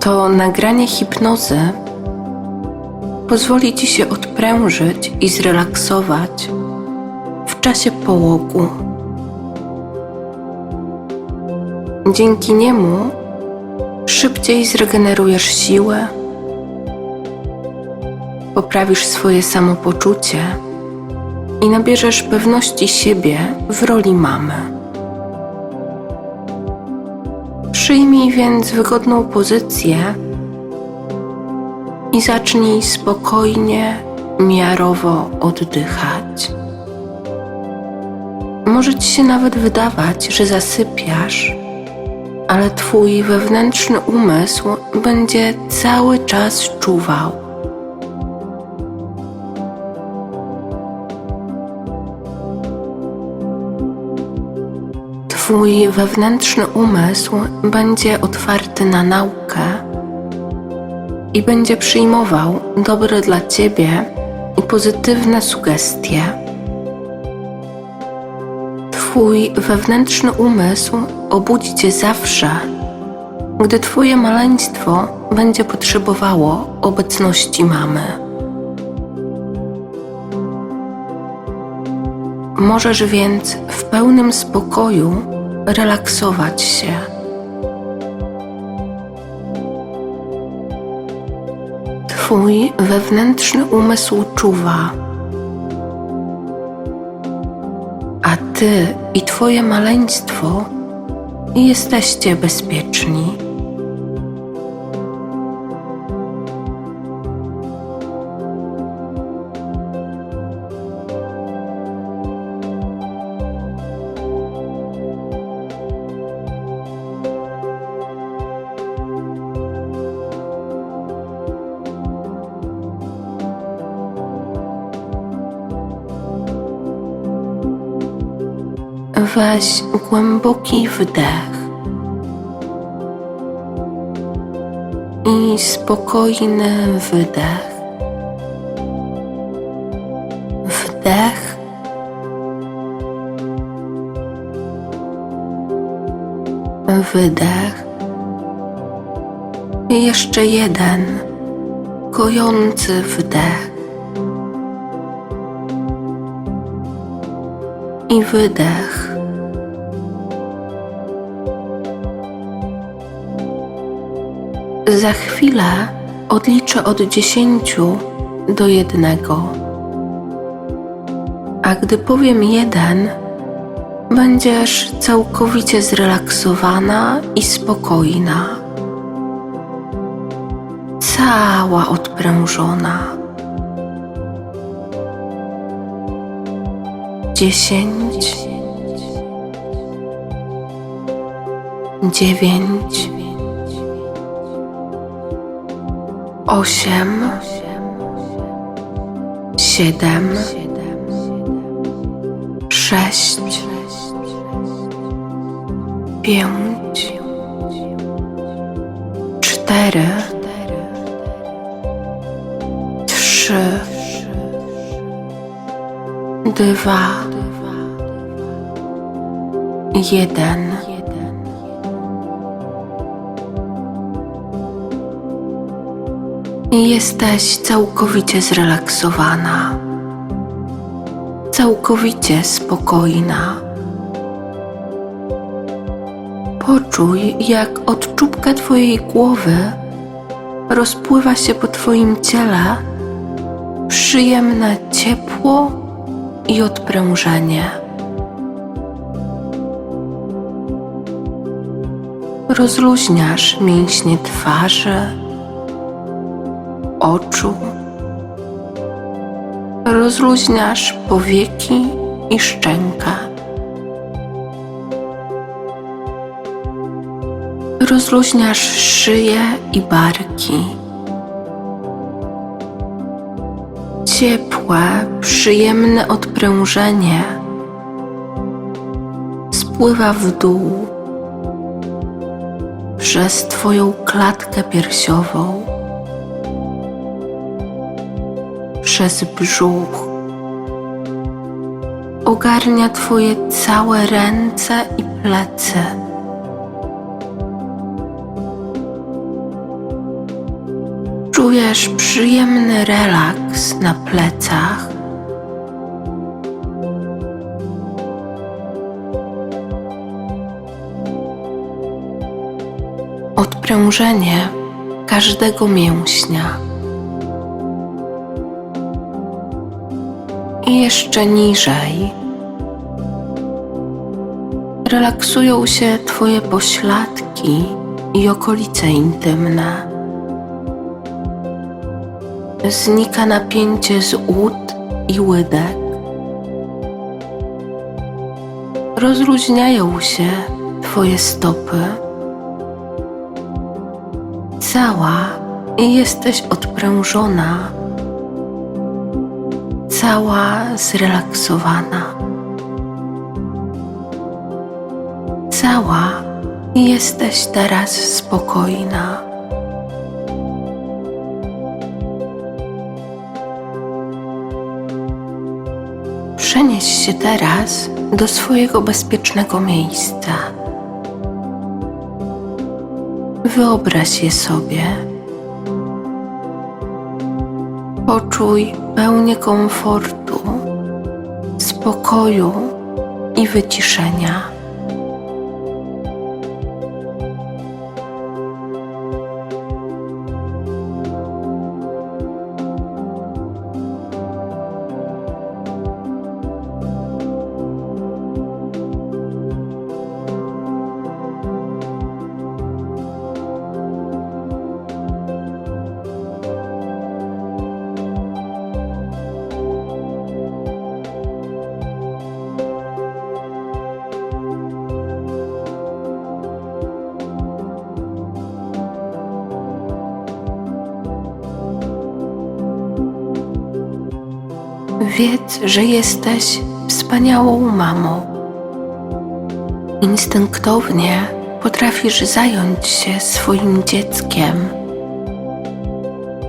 To nagranie hipnozy pozwoli Ci się odprężyć i zrelaksować w czasie połogu. Dzięki niemu szybciej zregenerujesz siłę, poprawisz swoje samopoczucie i nabierzesz pewności siebie w roli mamy. Przyjmij więc wygodną pozycję i zacznij spokojnie, miarowo oddychać. Może ci się nawet wydawać, że zasypiasz, ale twój wewnętrzny umysł będzie cały czas czuwał. Twój wewnętrzny umysł będzie otwarty na naukę i będzie przyjmował dobre dla ciebie i pozytywne sugestie. Twój wewnętrzny umysł obudzi cię zawsze, gdy twoje maleństwo będzie potrzebowało obecności mamy. Możesz więc w pełnym spokoju relaksować się. Twój wewnętrzny umysł czuwa, a ty i twoje maleństwo jesteście bezpieczni. Weź głęboki wdech i spokojny wydech. Wdech wydech. I jeszcze jeden kojący wdech. I wydech. Za chwilę odliczę od dziesięciu do jednego. A gdy powiem jeden, będziesz całkowicie zrelaksowana i spokojna. Cała odprężona. Dziesięć, dziewięć, osiem, siedem, sześć, pięć, cztery, trzy, dwa, jeden. Jesteś całkowicie zrelaksowana, całkowicie spokojna. Poczuj, jak od czubka Twojej głowy rozpływa się po Twoim ciele przyjemne ciepło i odprężenie. Rozluźniasz mięśnie twarzy, oczu. Rozluźniasz powieki i szczęka. Rozluźniasz szyję i barki. Ciepłe, przyjemne odprężenie spływa w dół przez Twoją klatkę piersiową, przez brzuch, ogarnia Twoje całe ręce i plecy. Czujesz przyjemny relaks na plecach. Odprężenie każdego mięśnia. I jeszcze niżej relaksują się Twoje pośladki i okolice intymne. Znika napięcie z ud i łydek. Rozluźniają się Twoje stopy. Cała jesteś odprężona, cała zrelaksowana. Cała jesteś teraz spokojna. Przenieś się teraz do swojego bezpiecznego miejsca. Wyobraź je sobie. Poczuj pełnię komfortu, spokoju i wyciszenia. Wiedz, że jesteś wspaniałą mamą. Instynktownie potrafisz zająć się swoim dzieckiem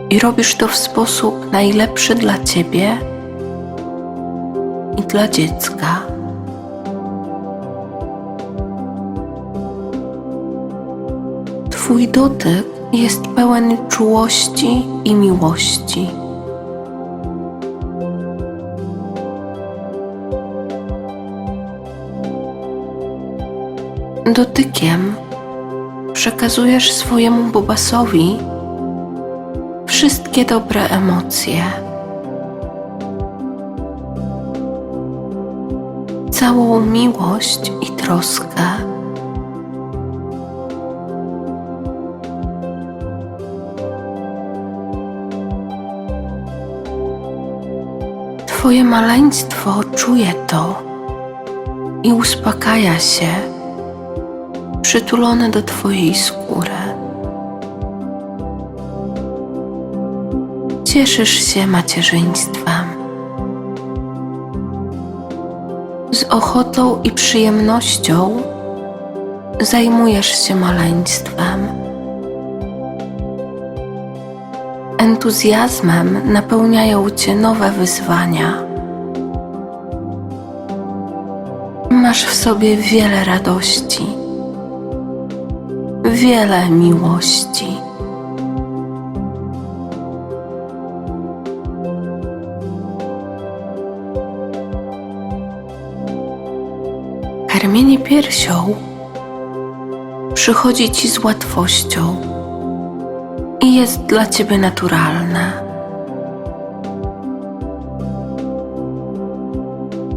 i robisz to w sposób najlepszy dla ciebie i dla dziecka. Twój dotyk jest pełen czułości i miłości. Dotykiem przekazujesz swojemu Bobasowi wszystkie dobre emocje, całą miłość i troskę. Twoje maleństwo czuje to i uspokaja się przytulone do Twojej skóry. Cieszysz się macierzyństwem. Z ochotą i przyjemnością zajmujesz się maleństwem. Entuzjazmem napełniają Cię nowe wyzwania. Masz w sobie wiele radości wiele miłości. Karmienie piersią przychodzi ci z łatwością i jest dla ciebie naturalne.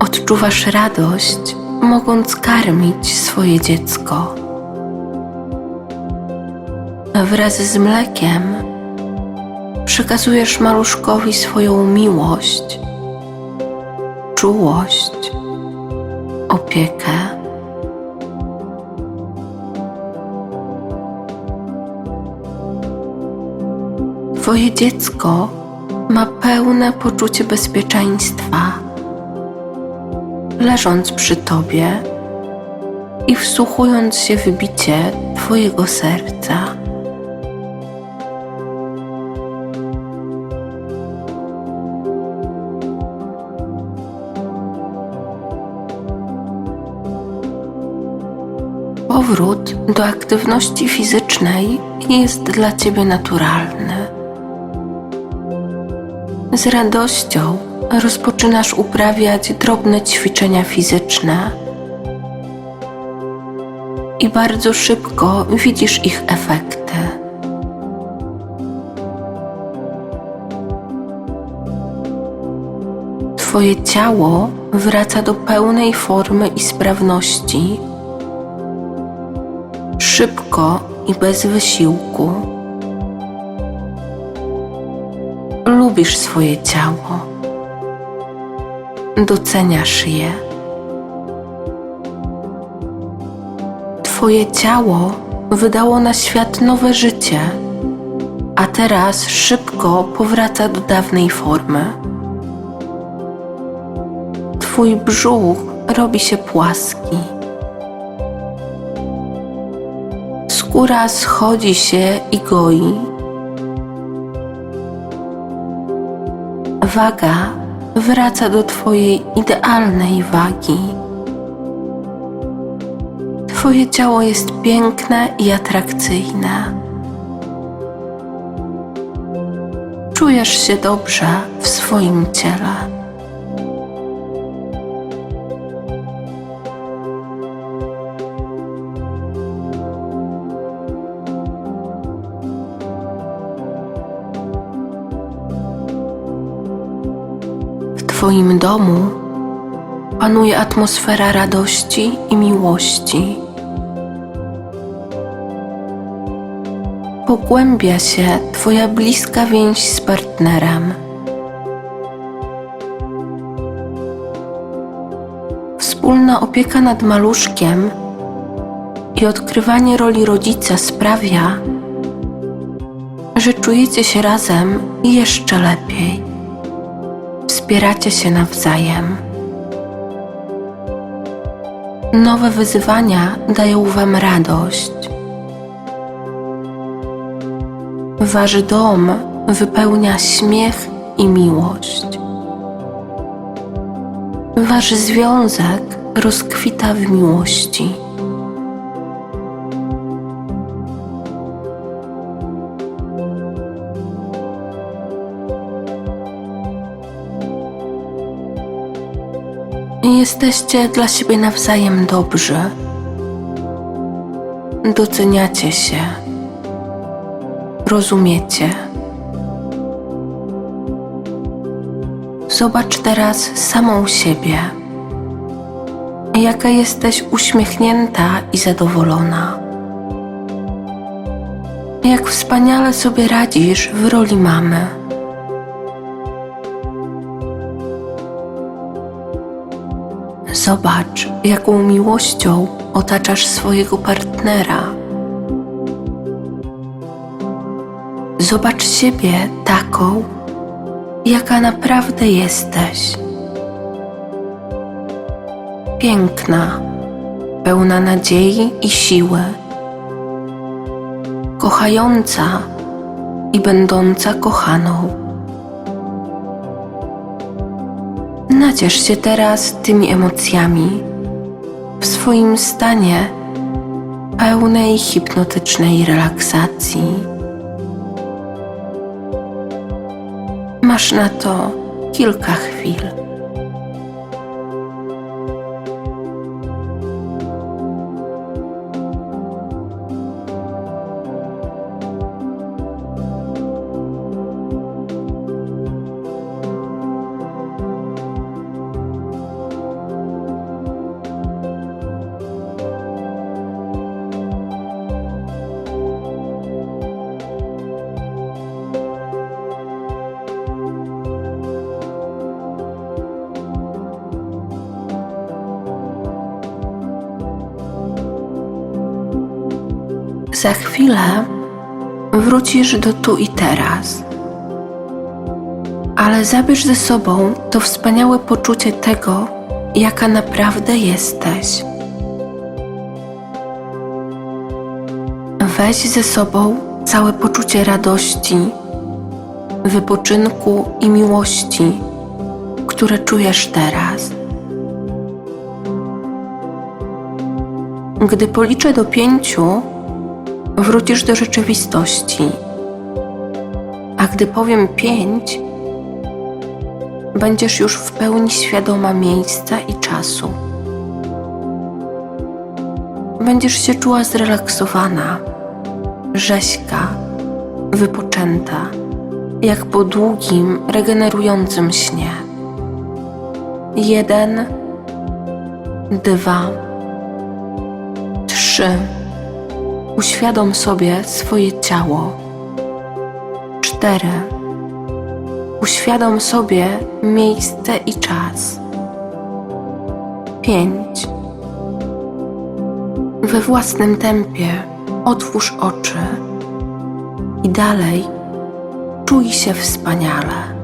Odczuwasz radość, mogąc karmić swoje dziecko wraz z mlekiem przekazujesz maluszkowi swoją miłość, czułość, opiekę. Twoje dziecko ma pełne poczucie bezpieczeństwa, leżąc przy tobie i wsłuchując się w bicie Twojego serca. Powrót do aktywności fizycznej jest dla Ciebie naturalny. Z radością rozpoczynasz uprawiać drobne ćwiczenia fizyczne i bardzo szybko widzisz ich efekty. Twoje ciało wraca do pełnej formy i sprawności szybko i bez wysiłku. Lubisz swoje ciało, doceniasz je. Twoje ciało wydało na świat nowe życie, a teraz szybko powraca do dawnej formy. Twój brzuch robi się płaski. Skóra schodzi się i goi. Waga wraca do Twojej idealnej wagi. Twoje ciało jest piękne i atrakcyjne. Czujesz się dobrze w swoim ciele. W Twoim domu panuje atmosfera radości i miłości. Pogłębia się Twoja bliska więź z partnerem. Wspólna opieka nad maluszkiem i odkrywanie roli rodzica sprawia, że czujecie się razem jeszcze lepiej wspieracie się nawzajem. Nowe wyzwania dają Wam radość. Wasz dom wypełnia śmiech i miłość. Wasz związek rozkwita w miłości. Jesteście dla siebie nawzajem dobrzy. Doceniacie się. Rozumiecie. Zobacz teraz samą siebie. Jaka jesteś uśmiechnięta i zadowolona. Jak wspaniale sobie radzisz w roli mamy. Zobacz, jaką miłością otaczasz swojego partnera. Zobacz siebie taką, jaka naprawdę jesteś. Piękna, pełna nadziei i siły, kochająca i będąca kochaną. Naciesz się teraz tymi emocjami w swoim stanie pełnej hipnotycznej relaksacji. Masz na to kilka chwil. Za chwilę wrócisz do tu i teraz. Ale zabierz ze sobą to wspaniałe poczucie tego, jaka naprawdę jesteś. Weź ze sobą całe poczucie radości, wypoczynku i miłości, które czujesz teraz. Gdy policzę do pięciu, wrócisz do rzeczywistości. A gdy powiem pięć, będziesz już w pełni świadoma miejsca i czasu. Będziesz się czuła zrelaksowana, rześka, wypoczęta, jak po długim, regenerującym śnie. Jeden, dwa, trzy. Uświadom sobie swoje ciało. Cztery. Uświadom sobie miejsce i czas. Pięć. We własnym tempie otwórz oczy i dalej czuj się wspaniale.